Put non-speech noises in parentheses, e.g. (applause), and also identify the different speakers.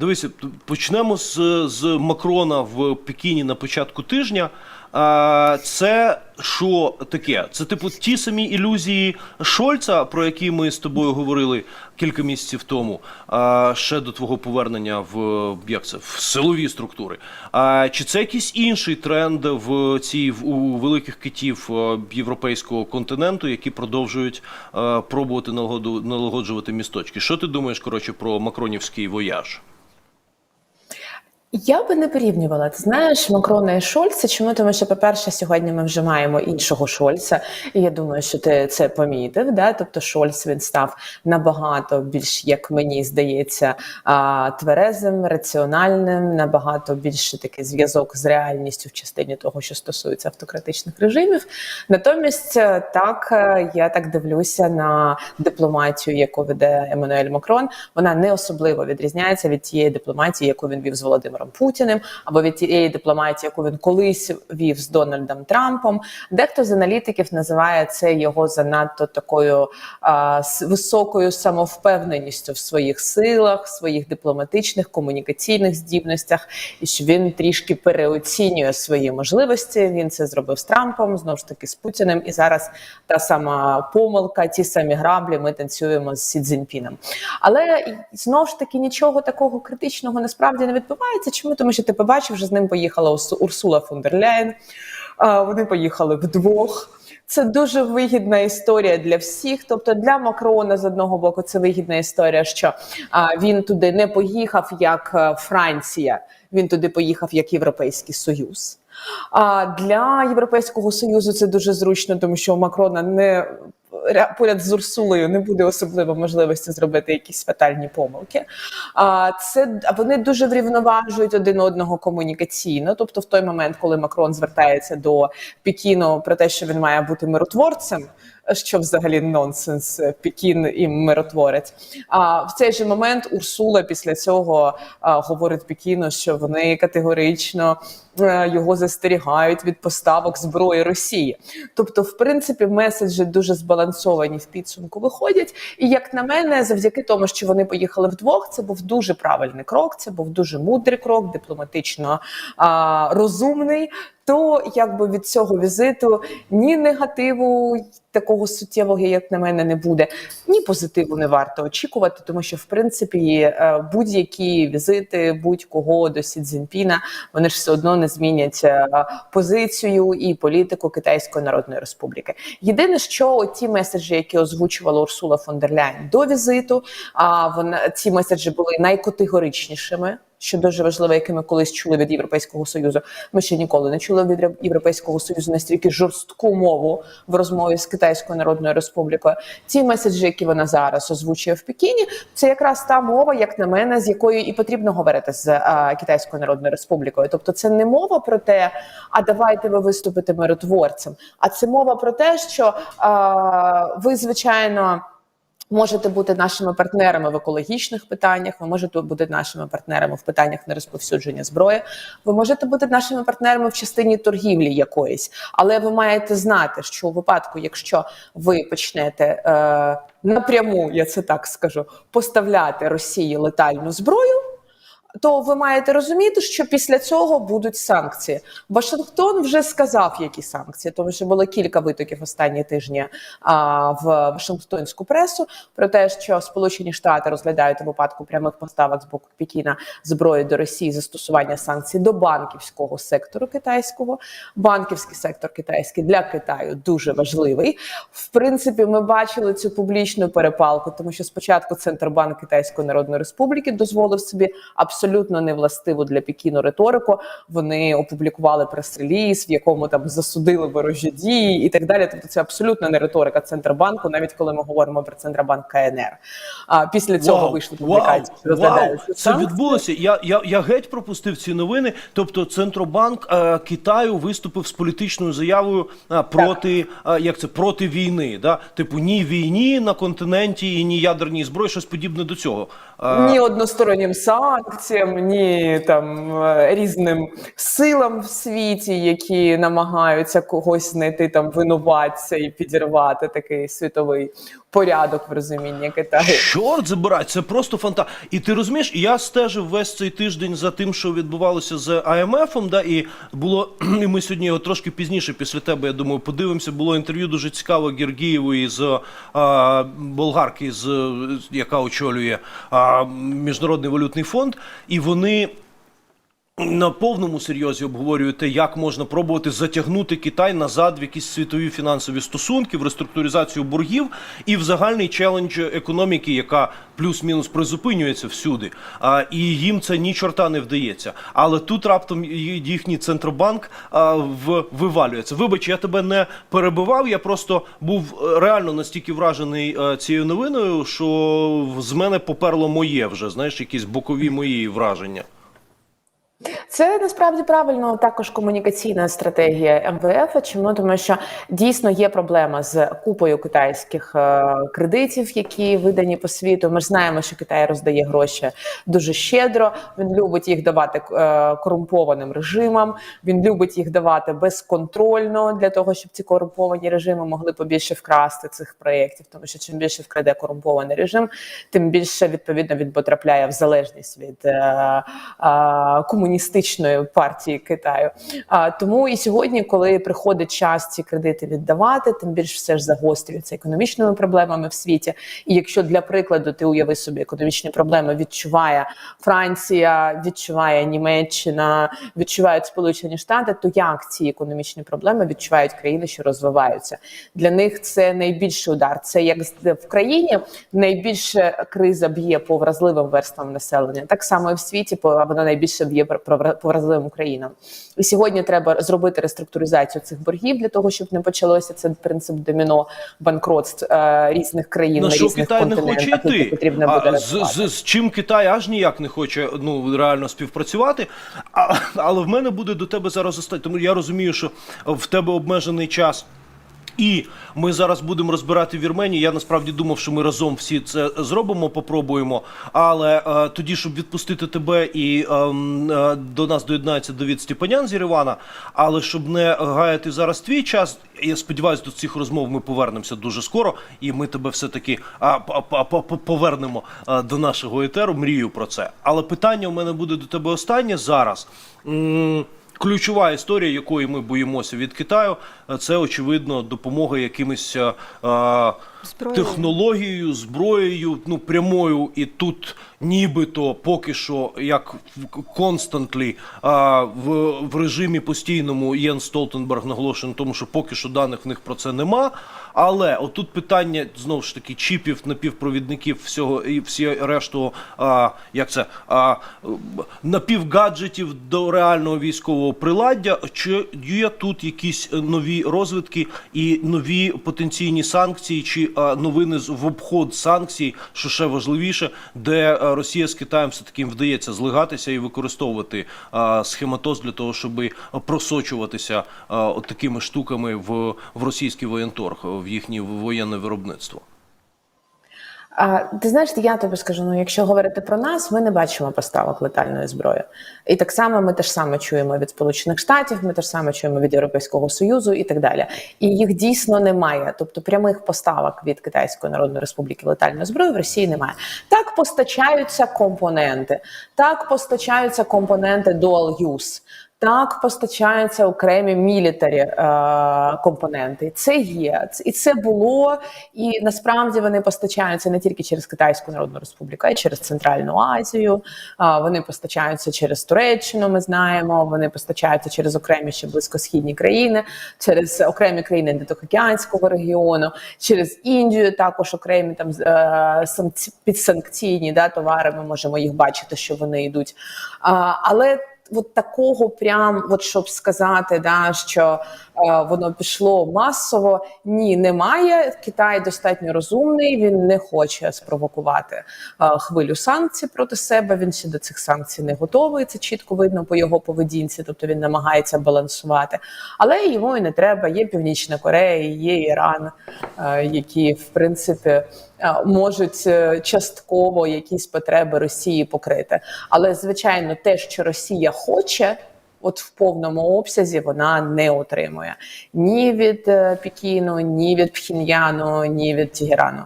Speaker 1: дивися, почнемо з, з Макрона в Пекіні на початку тижня. А, це що таке? Це типу ті самі ілюзії Шольца, про які ми з тобою говорили кілька місяців тому, а, ще до твого повернення в як це в силові структури. А, чи це якийсь інший тренд в цій у великих китів е, європейського континенту, які продовжують е, пробувати налагоджувати місточки? Що ти думаєш коротше про макронівський вояж?
Speaker 2: Я би не порівнювала. Ти знаєш, Макрона і Шольца. Чому? Тому що, по-перше, сьогодні ми вже маємо іншого Шольца, і я думаю, що ти це помітив. Да? Тобто Шольц він став набагато більш, як мені здається, тверезим, раціональним, набагато більше такий зв'язок з реальністю в частині того, що стосується автократичних режимів. Натомість, е, так е, я так дивлюся на дипломатію, яку веде Еммануель Макрон. Вона не особливо відрізняється від тієї дипломатії, яку він вів з Володимиром Путіним, або від тієї дипломатії, яку він колись вів з Дональдом Трампом. Дехто з аналітиків називає це його занадто такою а, високою самовпевненістю в своїх силах, своїх дипломатичних комунікаційних здібностях, і що він трішки переоцінює свої можливості. Він це зробив з Трампом, знову ж таки з Путіним. І зараз та сама помилка, ті самі граблі. Ми танцюємо з Сі Цзіньпіном. Але знову ж таки нічого такого критичного насправді не відбувається. Чому? Тому що ти побачив, що з ним поїхала Урсула фон. Вони поїхали вдвох. Це дуже вигідна історія для всіх. Тобто для Макрона з одного боку це вигідна історія, що він туди не поїхав як е, Франція, він туди поїхав як Європейський Союз. А для Європейського союзу це дуже зручно, тому що у Макрона не поряд з Урсулою не буде особливо можливості зробити якісь фатальні помилки. А це вони дуже врівноважують один одного комунікаційно. Тобто, в той момент, коли Макрон звертається до Пекіну про те, що він має бути миротворцем. Що взагалі нонсенс Пекін і миротворець. А в цей же момент Урсула після цього а, говорить Пекіну, що вони категорично е, його застерігають від поставок зброї Росії. Тобто, в принципі, меседжі дуже збалансовані в підсумку виходять. І як на мене, завдяки тому, що вони поїхали вдвох, це був дуже правильний крок. Це був дуже мудрий крок, дипломатично а, розумний. То якби від цього візиту ні негативу такого суттєвого, як на мене, не буде, ні позитиву не варто очікувати, тому що в принципі е, будь-які візити будь-кого до Сі Цзіньпіна, вони ж все одно не змінять е, позицію і політику Китайської Народної Республіки. Єдине, що ті меседжі, які озвучувала Урсула фон дер Ляйн до візиту, а вона ці меседжі були найкатегоричнішими. Що дуже важливо, які ми колись чули від Європейського союзу. Ми ще ніколи не чули від Європейського союзу настільки жорстку мову в розмові з Китайською Народною Республікою. Ці меседжі, які вона зараз озвучує в Пекіні, це якраз та мова, як на мене, з якою і потрібно говорити з а, Китайською Народною Республікою. Тобто, це не мова про те, а давайте ви виступите миротворцем, а це мова про те, що а, ви звичайно. Можете бути нашими партнерами в екологічних питаннях. Ви можете бути нашими партнерами в питаннях нерозповсюдження зброї. Ви можете бути нашими партнерами в частині торгівлі якоїсь, але ви маєте знати, що у випадку, якщо ви почнете е, напряму, я це так скажу, поставляти Росії летальну зброю. То ви маєте розуміти, що після цього будуть санкції. Вашингтон вже сказав, які санкції, тому що було кілька витоків останні тижні а, в Вашингтонську пресу про те, що Сполучені Штати розглядають у випадку прямих поставок з боку Пекіна зброї до Росії застосування санкцій до банківського сектору китайського. Банківський сектор китайський для Китаю дуже важливий. В принципі, ми бачили цю публічну перепалку, тому що спочатку Центробанк Китайської Народної Республіки дозволив собі абсолютно невластиву для Пекіну риторику. Вони опублікували прес-реліз, в якому там засудили ворожі дії і так далі. Тобто, це абсолютно не риторика Центробанку, навіть коли ми говоримо про Центробанк КНР. А після цього
Speaker 1: Вау,
Speaker 2: вийшли публікації, що
Speaker 1: вау, це відбулося. Я, я, я геть пропустив ці новини. Тобто, Центробанк е, Китаю виступив з політичною заявою е, проти е, як це проти війни. Да? Типу, ні війні на континенті і ні ядерній зброї, щось подібне до цього. Е,
Speaker 2: Ні одностороннім санкціям, ні там е, різним силам в світі, які намагаються когось знайти там винуватця і підірвати такий світовий порядок в розумінні Китаю.
Speaker 1: Чорт забирай, це просто фанта. І ти розумієш, я стежив весь цей тиждень за тим, що відбувалося з АМФом, да, і було, (clears throat) і ми сьогодні його трошки пізніше після тебе, я думаю, подивимося. Було інтерв'ю дуже цікаве Гергієвої з а, болгарки, з, яка очолює а, Міжнародний валютний фонд, і вони. На повному серйозі обговорюють те, як можна пробувати затягнути Китай назад в якісь світові фінансові стосунки, в реструктуризацію боргів і в загальний челендж економіки, яка плюс-мінус призупинюється всюди. А, і їм це ні чорта не вдається. Але тут раптом їхній центробанк а, в, вивалюється. Вибач, я тебе не перебивав. Я просто був е, реально настільки вражений е, цією новиною, що з мене поперло моє вже знаєш, якісь бокові мої враження.
Speaker 2: Це насправді правильно також комунікаційна стратегія МВФ. Чому тому, що дійсно є проблема з купою китайських е, кредитів, які видані по світу. Ми ж знаємо, що Китай роздає гроші дуже щедро. Він любить їх давати е, корумпованим режимам. Він любить їх давати безконтрольно для того, щоб ці корумповані режими могли побільше вкрасти цих проєктів. Тому що чим більше вкраде корумпований режим, тим більше відповідно він потрапляє в залежність від е, е, комуністичної партії Китаю. А тому і сьогодні, коли приходить час ці кредити віддавати, тим більше все ж загострюється економічними проблемами в світі. І якщо для прикладу ти уяви собі економічні проблеми відчуває Франція, відчуває Німеччина, відчувають Сполучені Штати, то як ці економічні проблеми відчувають країни, що розвиваються? Для них це найбільший удар. Це як в країні найбільше криза б'є по вразливим верствам населення. Так само і в світі по- вона найбільше б'є про- про- по країнам. І сьогодні треба зробити реструктуризацію цих боргів для того, щоб не почалося це принцип доміно банкротств е, різних країн
Speaker 1: На
Speaker 2: на
Speaker 1: що
Speaker 2: різних
Speaker 1: Китай не хоче йти?
Speaker 2: потрібно буде
Speaker 1: А з, з, з чим Китай аж ніяк не хоче ну реально співпрацювати. А, але в мене буде до тебе зараз останнє. Тому я розумію, що в тебе обмежений час. І ми зараз будемо розбирати Вірменію. Я насправді думав, що ми разом всі це зробимо, попробуємо. Але е, тоді, щоб відпустити тебе і ем, е, до нас доєднається Давід Степанян з Єревана. Але щоб не гаяти зараз твій час, я сподіваюся, до цих розмов ми повернемося дуже скоро, і ми тебе все таки а, п- п- п- п- повернемо а, до нашого етеру. Мрію про це. Але питання у мене буде до тебе останнє зараз. Ключова історія, якої ми боїмося від Китаю, е, це очевидно допомога якимось
Speaker 3: Зброєю.
Speaker 1: технологією, зброєю, ну прямою, і тут нібито поки що як константлі в, в режимі постійному Єн Столтенберг наголошує на тому, що поки що даних в них про це нема. Але отут питання знову ж таки чіпів, напівпровідників, всього і всі решту, а, як це а, напівгаджетів до реального військового приладдя. Чи є тут якісь е, розвитки і нові потенційні санкції, чи новини в обход санкцій, що ще важливіше, де Росія з Китаєм все таки вдається злигатися і використовувати схематоз для того, щоб просочуватися такими штуками в, в російський воєнторг, в їхнє воєнне виробництво.
Speaker 2: А, ти знаєш, я тобі скажу, ну якщо говорити про нас, ми не бачимо поставок летальної зброї. І так само ми теж саме чуємо від Сполучених Штатів, ми теж саме чуємо від Європейського Союзу і так далі. І їх дійсно немає. Тобто прямих поставок від Китайської Народної Республіки летальної зброї в Росії немає. Так постачаються компоненти, так постачаються компоненти dual use. Так, постачаються окремі мілітарі е, компоненти. Це є і це було. І насправді вони постачаються не тільки через Китайську Народну Республіку, а й через Центральну Азію. А, вони постачаються через Туреччину. Ми знаємо. Вони постачаються через окремі ще близькосхідні країни, через окремі країни Індотихоокеанського регіону, через Індію. Також окремі там е, санкці- підсанкційні да, товари. Ми можемо їх бачити, що вони йдуть. А, але от такого прям, от щоб сказати, да, що е, воно пішло масово. Ні, немає. Китай достатньо розумний. Він не хоче спровокувати е, хвилю санкцій проти себе. Він ще до цих санкцій не готовий. Це чітко видно по його поведінці. Тобто він намагається балансувати. Але йому і не треба. Є Північна Корея, є Іран, е, які в принципі можуть е, частково якісь потреби Росії покрити. Але звичайно, те, що Росія хоче. От в повному обсязі вона не отримує ні від е, Пекіну, ні від Пхін'яну, ні від Тегерану.